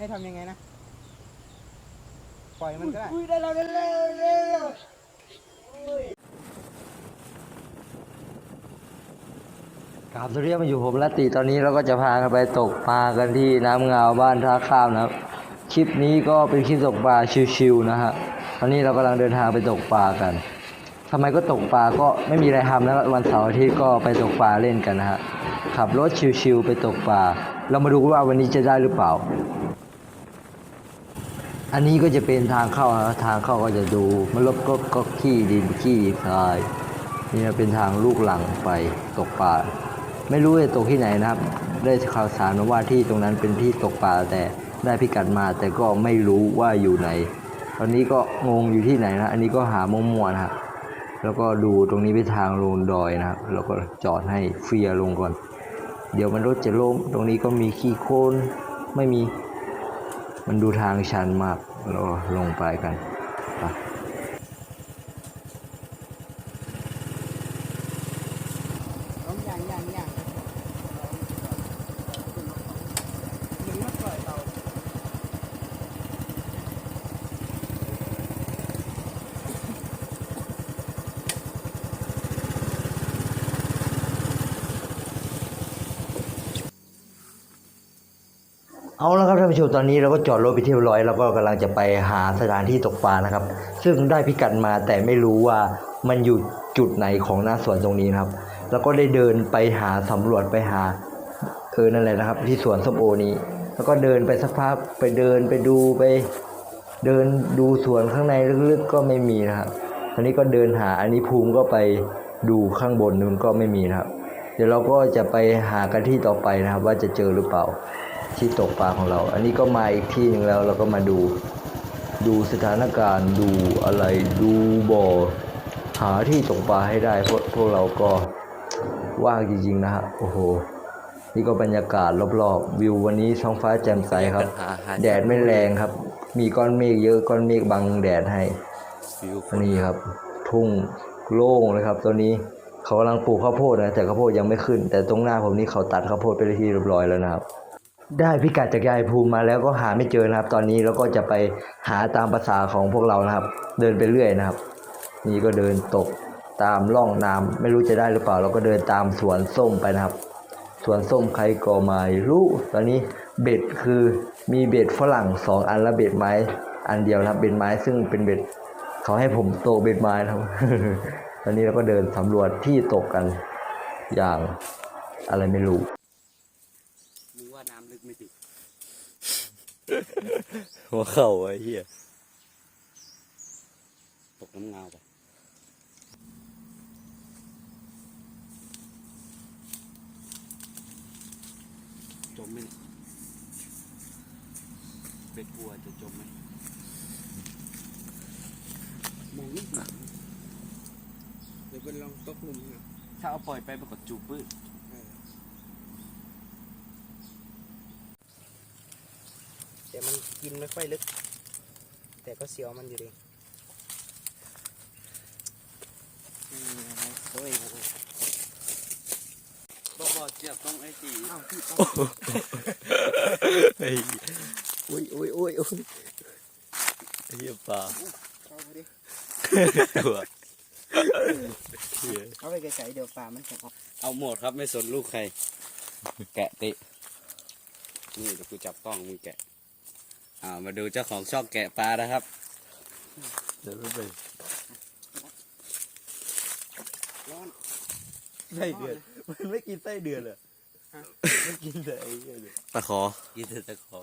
ให้ทำยังไงนะ ปล่อยมันก็ได้อุ้ยได้แล้วได้แล้วได้แล้วครับสวัสดีครับมาอยู่ผมละติตอนนี้เราก็จะพากันไปตกปลากันที่น้ำเงาบ้านท่าข้ามนะครับ คลิปนี้ก็เป็นคลิปตกปลาชิวๆนะฮะตอนนี้เรากำลังเดินทางไปตกปลากันทำไมก็ตกปลาก็ไม่มีอะไรทำนะวันเสาร์อาทิตย์ก็ไปตกปลาเล่นกันนะฮะขับรถชิวๆไปตกปลาเรามาดูกันว่าวันนี้จะได้หรือเปล่า อันนี้ก็จะเป็นทางเข้าทางเข้าก็จะดูมันลบก็ก็ขี้ดินขี้ทรายนี่เป็นทางลูกหลังไปตกปลาไม่รู้จะตกที่ไหนนะครับ ได้ข่าวสารมาว่าที่ตรงนั้นเป็นที่ตกปลาแต่ได้พิกัดมาแต่ก็ไม่รู้ว่าอยู่ไหน ตอนนี้ก็งงอยู่ที่ไหนนะ อันนี้ก็หามั่วๆนะฮะแล้วก็ดูตรงนี้เป็นทางลงดอยนะครับ แล้วก็จอดให้เฟียลงก่อน เดี๋ยวมันรถจะล้มตรงนี้ก็มีขี้โคลนไม่มี มันดูทางชันมากเราลงไปกันไป ต้องย่างย่างย่างเหมือนมาปล่อยเรา เอาละครับท่านผู้ชมตอนนี้เราก็จอดรถไปเที่ยบร้อยแล้วก็กำลังจะไปหาสถานที่ตกปลานะครับ ซึ่งได้พิกัดมาแต่ไม่รู้ว่ามันอยู่จุดไหนของหน้าสวนตรงนี้นะครับ แล้วก็ได้เดินไปหาสำรวจไปหาเออนั่นแหละนะครับ ที่สวนส้มโอนี้ แล้วก็เดินไปสักพักไปเดินไปดูไป เดินดูสวนข้างในลึกๆก็ไม่มีนะครับตอนนี้ก็เดินหาอันนี้ภูมิก็ไปดูข้างบนนู้นก็ไม่มีนะครับ เดี๋ยวเราก็จะไปหากันที่ต่อไปนะครับ ว่าจะเจอหรือเปล่า ที่ตกปลาของเรา อันนี้ก็มาอีกที่หนึ่งแล้วเราก็มาดู ดูสถานการณ์ดูอะไรดูบ่อหาที่ตกปลาให้ได้เพราะพวกเราก็ว่างจริงๆนะฮะโอ้โหนี่ก็บรรยากาศรอบๆ วิววันนี้ท้องฟ้าแจ่มใสครับ แดดไม่แรงครับ มีก้อนเมฆเยอะก้อนเมฆบังแดดให้นี่ครับ ทุ่งโล่งเลยครับตัวนี้เขากำลังปลูกข้าวโพดนะแต่ข้าวโพดยังไม่ขึ้น แต่ตรงหน้าผมนี่เขาตัดข้าวโพดไปที่เรียบร้อยแล้วนะครับ ได้พิกัดจากยายภูมิมาแล้วก็หาไม่เจอนะครับ ตอนนี้เราก็จะไปหาตามภาษาของพวกเรานะครับ เดินไปเรื่อยนะครับ นี่ก็เดินตกตามร่องน้ำไม่รู้จะได้หรือเปล่า เราก็เดินตามสวนส้มไปนะครับ สวนส้มใครก็ไม่รู้ตอนนี้เบ็ดคือมีเบ็ดฝรั่งสองอันและเบ็ดไม้อันเดียวนะครับเบ็ดไม้ซึ่งเป็นเบ็ดเขาให้ผมโตเบ็ดไม้นะครับตอนนี้เราก็เดินสำรวจที่ตกกันอย่างอะไรไม่รู้ มึงว่าน้ำลึกไม่ถึง หัวเข่าไอ้เหี้ยตกน้ำเงาไปจมไหมเนี่ยเบ็ดกลัวจะจมไหมมองไม่เห็นเดี๋ยวเป็นลองตกหลุมนะถ้าเอาปล่อยไปปรากฏจูบปื้ด แต่มันกินไม่ค่อยลึก แต่ก็เสียวมันอยู่ดีโอ้ยบ่บ่เจียบต้องไอ้จีอ้าวพี่ต้องไอ้อุ้ยอุ้ยอุ้ยอุ้ยไอ้เหี้ยปลาเข้าไปดิตัวเหี้ยเอาไปไกลๆเดี๋ยวปลามันจะออกเอาหมดครับไม่สนลูกใคร แกะติ นี่เดี๋ยวกูจับกล้องมึงแกะ อ่ามาดูเจ้าของช่องแกะปลานะครับ เดี๋ยวไม่ไปร้อนไส้เดือนมันไม่กินไส้เดือนเหรอมันกินแต่ไอ้เหี้ยเนี่ยตะขอ กินแต่ตะขอ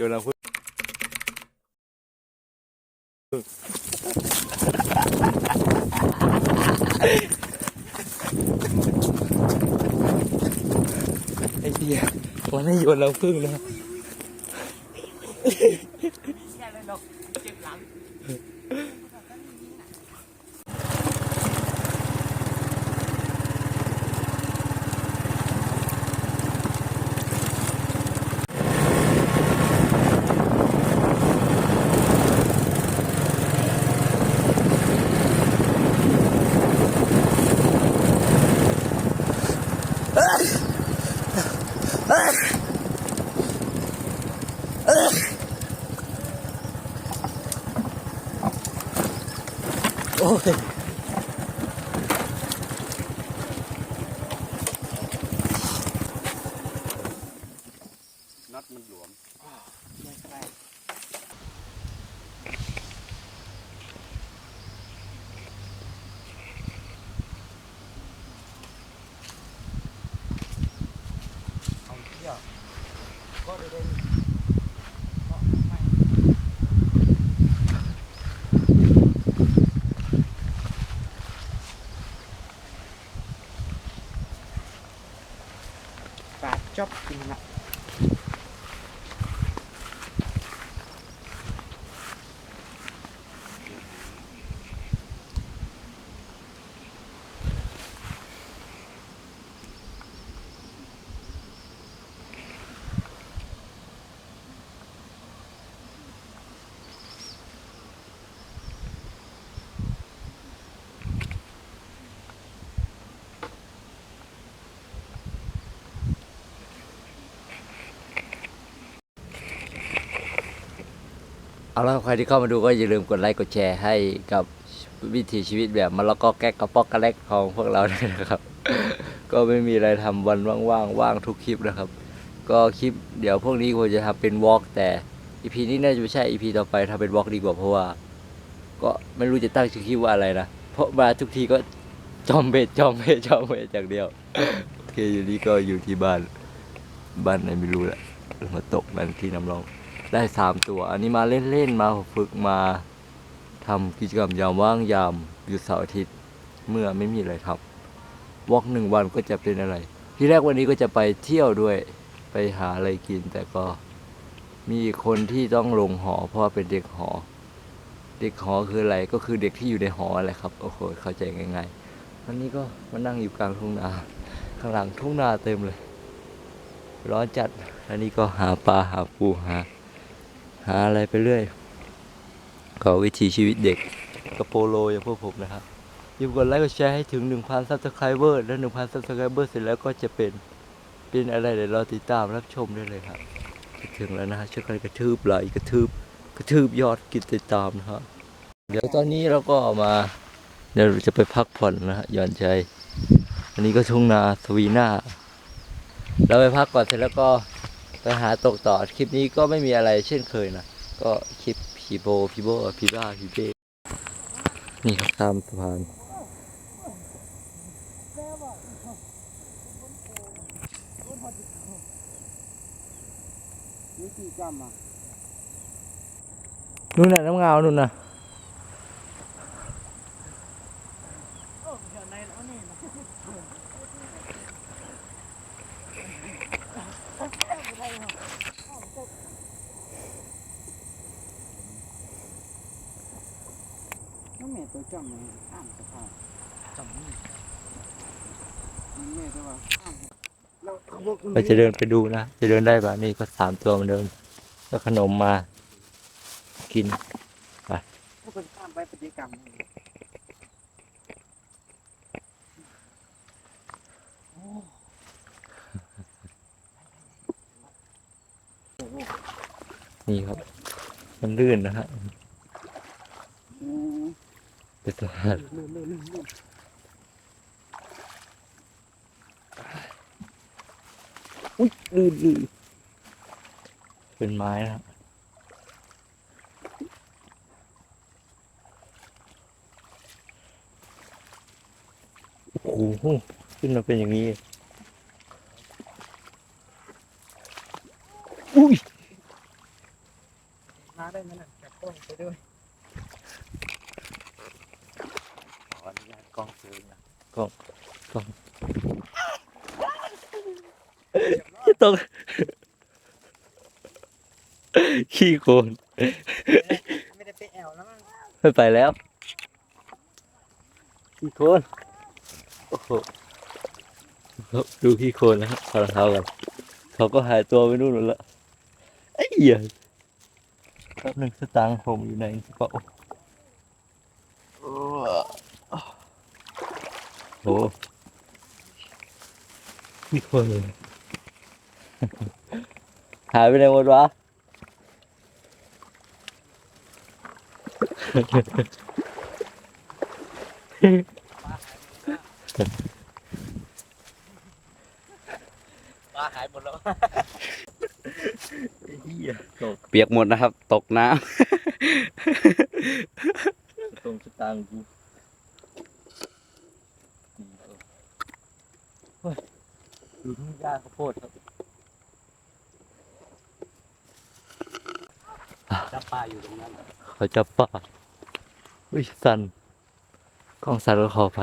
ไปโยนเอาพูดหี้ยวันนี้โยนเราพึ่งนะแค่เลยดอกเจ็บหลัง โอ้ย น็อตมันหลวม ไม่เป็นไรเอาเที่ยวก็ได้ได้ก็ไม่ ปาดจอบ เอาละครับใครที่เข้ามาดูก็อย่าลืมกดไลค์กดแชร์ให้กับวิถีชีวิตแบบมันแล้วก็แก๊กกระป๊อกกระแลกของพวกเราด้วยนะครับ ก็ไม่มีอะไรทำวันว่างๆว่างทุกคลิปนะครับ ก็คลิปเดี๋ยวพวกนี้ควรจะทำเป็นวอล์กแต่อีพีนี้น่าจะไม่ใช่อีพีต่อไปทำเป็นวอล์กดีกว่าเพราะว่า ก็ไม่รู้จะตั้งชื่อคลิปว่าอะไรนะเพราะมาทุกทีก็จอมเบ็ดจอมเบ็ดจอมเบ็ดอย่างเดียวโอเคอยู่นี้ก็อยู่ที่บ้าน บ้านไหนไม่รู้แหละมาตกกันที่น้ำร้อง ได้สามตัว อันนี้มาเล่นๆมาฝึกมาทำกิจกรรมยามว่างยามหยุดเสาร์อาทิตย์เมื่อไม่มีอะไรทำวอกหนึ่งวันก็จะเป็นอะไร ที่แรกวันนี้ก็จะไปเที่ยวด้วยไปหาอะไรกิน แต่ก็มีคนที่ต้องลงหอ เพราะเป็นเด็กหอ เด็กหอคืออะไรก็คือเด็กที่อยู่ในหออะไรครับโอ้โหเข้าใจง่ายๆวันนี้ก็มานั่งอยู่กลางทุ่งนาข้างหลังทุ่งนาเต็มเลย ร้อนจัดอันนี้ก็หาปลาหาปูหาาอะไรไปเรื่อยก็วิถีชีวิตเด็กกระโปโลอย่างพวกผมนะครับอย่าลืมกดไลค์กดแชร์ให้ถึง 1,000 subscriber แล้ว1,000 subscriber เสร็จแล้วก็จะเป็นเป็นอะไรเดี๋ยวเราติดตามรับชมได้เลยครับถึงแล้วนะฮะช่วยกันกระทืบไหลค์กระทืบกระทืบยอดกินติดตามนะฮะเดี๋ยวตอนนี้เราก็มาเดี๋ยวจะไปพักผ่อนนะฮะหย่อนใจ อันนี้ก็ทุ่งนาสวีนาเราไปพักก่อนเสร็จแล้วก็ ไปหาตกต่อคลิปนี้ก็ไม่มีอะไรเช่นเคยนะ ก็คลิปผีโบผีโบผีบ้าผีเบ้นี่ครับตามสะพานนี่กี่กรัมอะนู่นน่ะน้ำเงา นู่นน่ะ น้องแม่ตัวจอมเลยอ้ามสะพานจอมนี่แม่ตัวว่าอ้ามเราเขาบอก เรา จะเดินไปดูนะจะเดินได้ป่ะนี่ก็สามตัวเหมือนเดิมแล้วขนมมา กินถ้าเป็นข้ามไปปฏิกรรมนี่นี่ครับ มันลื่นนะฮะอืมเป็นสะพาน ลื่นลื่นลื่นลื่น อุ้ยลื่นลื่นเป็นไม้นะโอ้โหขึ้นมาเป็นอย่างนี้ อุ้ย มาได้ไหมน่ะจับกล้องไปด้วย ขออนุญาตกล้อง ซื้อนะกล้องกล้องตกขี้โคนไม่ได้ไปแอวแล้วมั้งไม่ไปแล้วขี้โคนโอ้โหดูขี้โคนนะครับถอรองเท้ากันเขาก็หายตัวไปนู่นหมดแล้วไอ้เหี้ยแป๊บหนึ่งสตางค์ผมอยู่ในกระเป๋าโอ้โหขี้โคนเลย หายไปไหนหมดวะ ปลาหายหมดแล้วเหี้ยตกเปียกหมดนะครับ ตกน้ตรงสตางค์กูเฮ้ยดูทุ่งหญ้าข้าวโพดครับ จับปลาอยู่ตรงนั้นเขาจับป่าวิสันกล้องสันก็ขอไป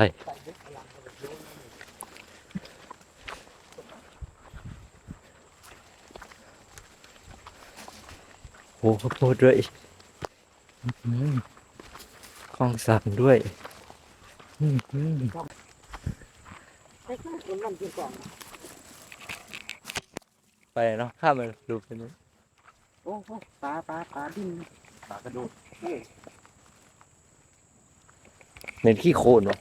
โอ้ข้าวโพดด้วยอื้อหือกล้องสั่นด้วยอื้อหือไอ้ข้าวมันมันกินก่อนไปเนาะข้ามไปดูไปนู้นโอ้โหปลาปลาปลาดิ้นปลากระดูกเน้นขี้โคลนวะ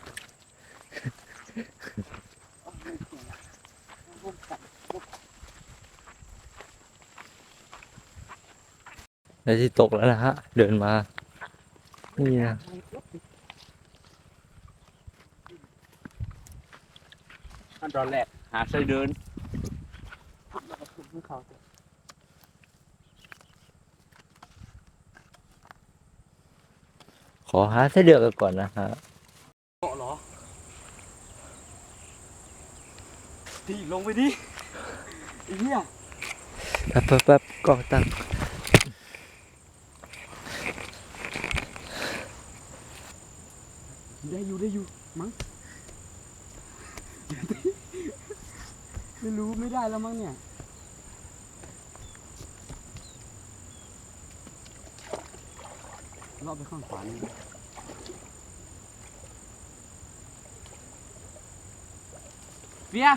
แล้วที่ตกแล้วนะฮะ เดินมา นี่นะขั้นตอนแรกหาไส้เดินเขา ขอหาไส้เดือกนก่อนนะฮะเกาะเหรอทีลงไปดิไอ้เหี้ยแป๊บแป๊บแป๊บกล้องตั้งได้อยู่ได้อยู่มั้งไม่รู้ไม่ได้แล้วมั้งเนี่ย รอบไปข้างขวานี่เฟีย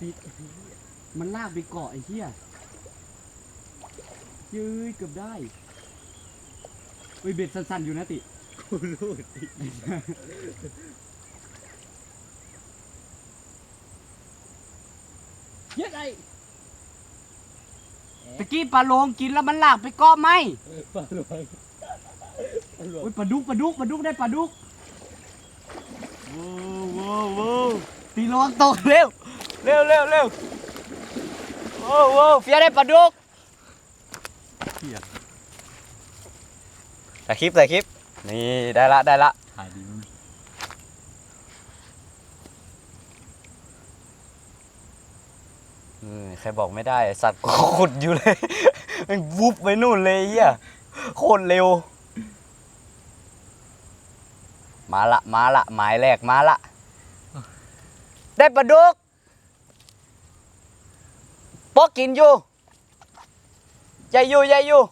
ปิดมันลากไปเกาะไอ้เหี้ยเย้ยเกือบได้เฮ้ยเบ็ดสั้นๆอยู่นะติเย็ดไอ้ ตะกี้ปลาโลงกินแล้วมันลากไปเกาะไหมปลาโลงอุ้ยปลาดุกปลาดุกปลาดุกได้ปลาดุกโว้วโว้วโว้วตีลวงตกเร็วเร็วเร็วเร็วโว้วโว้วเฟียได้ปลาดุกแต่คลิปแต่คลิป นี่ได้ละได้ละ ถ่ายดีมั้ย เออใครบอกไม่ได้ไอ้สัตว์ก็ขุดอยู่เลย มันวุบไปนู่นเลยเฮียโคตรเร็ว มาละมาละหมายแรกมาละ ได้ปลาดุกปอกกินอยู่ใหญ่อยู่ใหญ่อยู่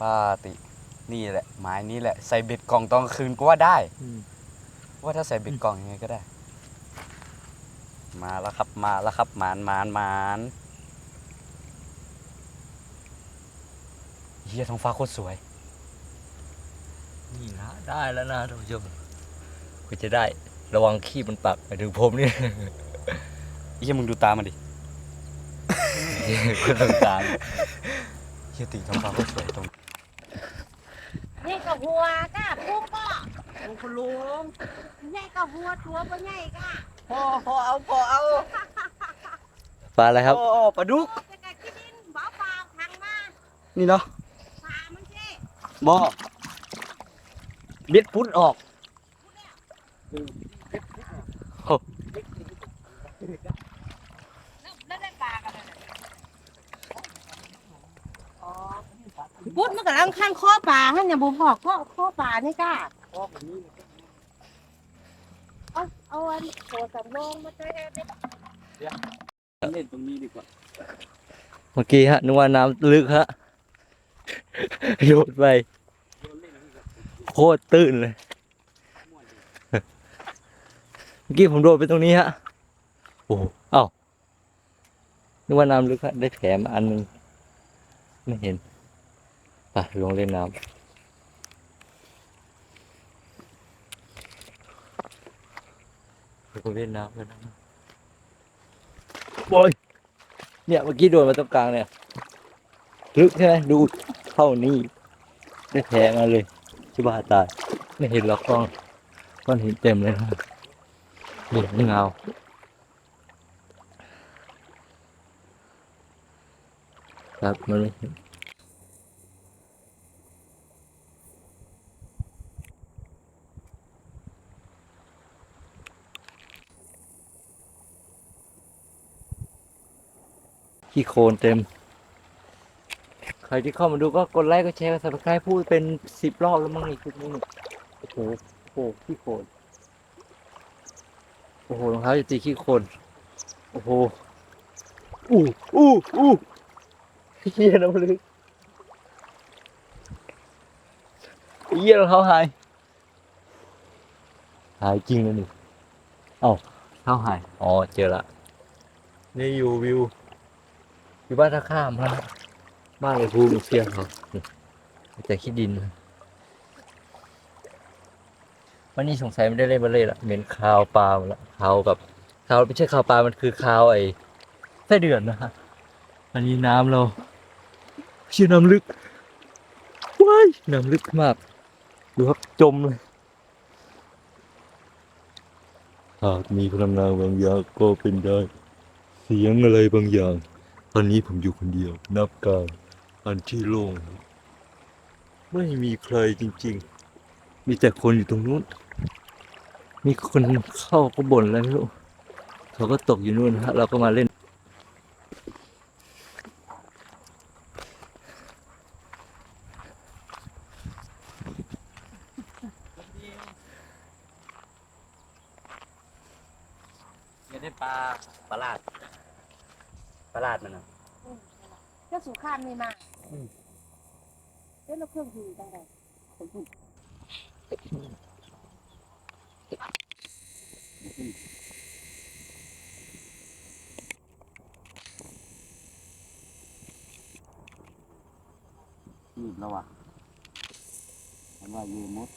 ป้าตินี่แหละหมายนี้แหละ ใส่เบ็ดกล่องตอนกลางคืนก็ว่าได้ ว่าถ้าใส่เบ็ดกล่องยังไงก็ได้ มาแล้วครับมาแล้วครับหมานหมานหมานเฮียท้องฟ้าโคตรสวย นี่นะได้แล้วนะท่านผู้ชมกูจะได้ระวังขี้มันปักไปถึงผมนี่เฮียมึงดูตามันดิคนต่างเฮียตีท้องฟ้าโคตรสวยตรงนี่ก็หัวก้าพุ่งก็ลุงคุณลุงใหญ่ก็หัวตัวก็ใหญ่ก้า พอพอเอาพอเอาๆปลาอะไรครับโอ้ปลาดุกจะกัดขี้ดินบ่เปล่าทางมานี่เนาะปลามันเจ๊บอเบ็ดพุดออกแล้วแล้วได้ปลากันเลยอ๋อพุดมันกำลังข้างข้อปลาฮะเนี่ยบุพอกข้อข้อปลานี่ก้าพ่อคนนี้ เอาอันโถสำรองมาใช้ได้ไหมเล่นตรงนี้ดีกว่าเมื่อกี้ฮะนึกว่าน้ำลึกฮะ โยนไป โคตรตื้นเลย เมื่อกี้ผมโดดไปตรงนี้ฮะ โอ้เอ้านึกว่าน้ำลึกฮะ ได้แถมอันหนึงไม่เห็น ไปลงเล่นน้ำ ลงเล่นน้ำกันนะบอยเนี่ยเมื่อกี้โดนมาตรงกลางเนี่ยลึกใช่ไหมดูเท่านี้ได้แทงมาเลยชิบาตาย ไม่เห็นหรอกกล้องก้อนหินเต็มเลยนะเห็นเงาครับมันไม่เห็น ขี้โคลนเต็ม ใครที่เข้ามาดูก็กดไลค์ก็แชร์ก็สับสไครต์พูดเป็นสิบรอบแล้วมั้งอีกคลิปนี้โอ้โหโอ้โหขี้โคลนโอ้โหรองเท้าจะตีขี้โคลนโอ้โหอู้อู้อู้เฮียน้ำลึกเฮียรองเท้าหายหายจริงเลยนี่เอ้าเท้าหายอ๋อเจอละนี่อยู่วิว อยู่บ้านท่าข้ามฮะบ้านเลยภูมิเชียงเขาแต่ขี้ดินนะวันนี้สงสัยไม่ได้เล่นมาเลยละเหม็นคาวปลาหมดละคาวกับคาวไม่ใช่คาวปลา มันคือคาวไอ้ไส้เดือนนะฮะอันนี้น้ำเราเชี่ยน้ำลึกว้ายน้ำลึกมากดูครับจมเลยหากมีพลังงานบางอย่างก็เป็นได้ เสียงอะไรบางอย่างต อนนี้ผมอยู่คนเดียว นับกลางอันที่โล่งไม่มีใครจริง ๆ มีแต่คนอยู่ตรงนู้น มีคนเข้าก็บ่นแล้วไม่รู้เขาก็ตกอยู่นู่นฮะ เราก็มาเล่น อยากได้ปลาปลาลาด ปลาลาดมันนะเจ้าสุขามนี่มาเจ้าเราเพิ่งอยู่จังไดนี่แล้วอะเห็นว่าอยู่มด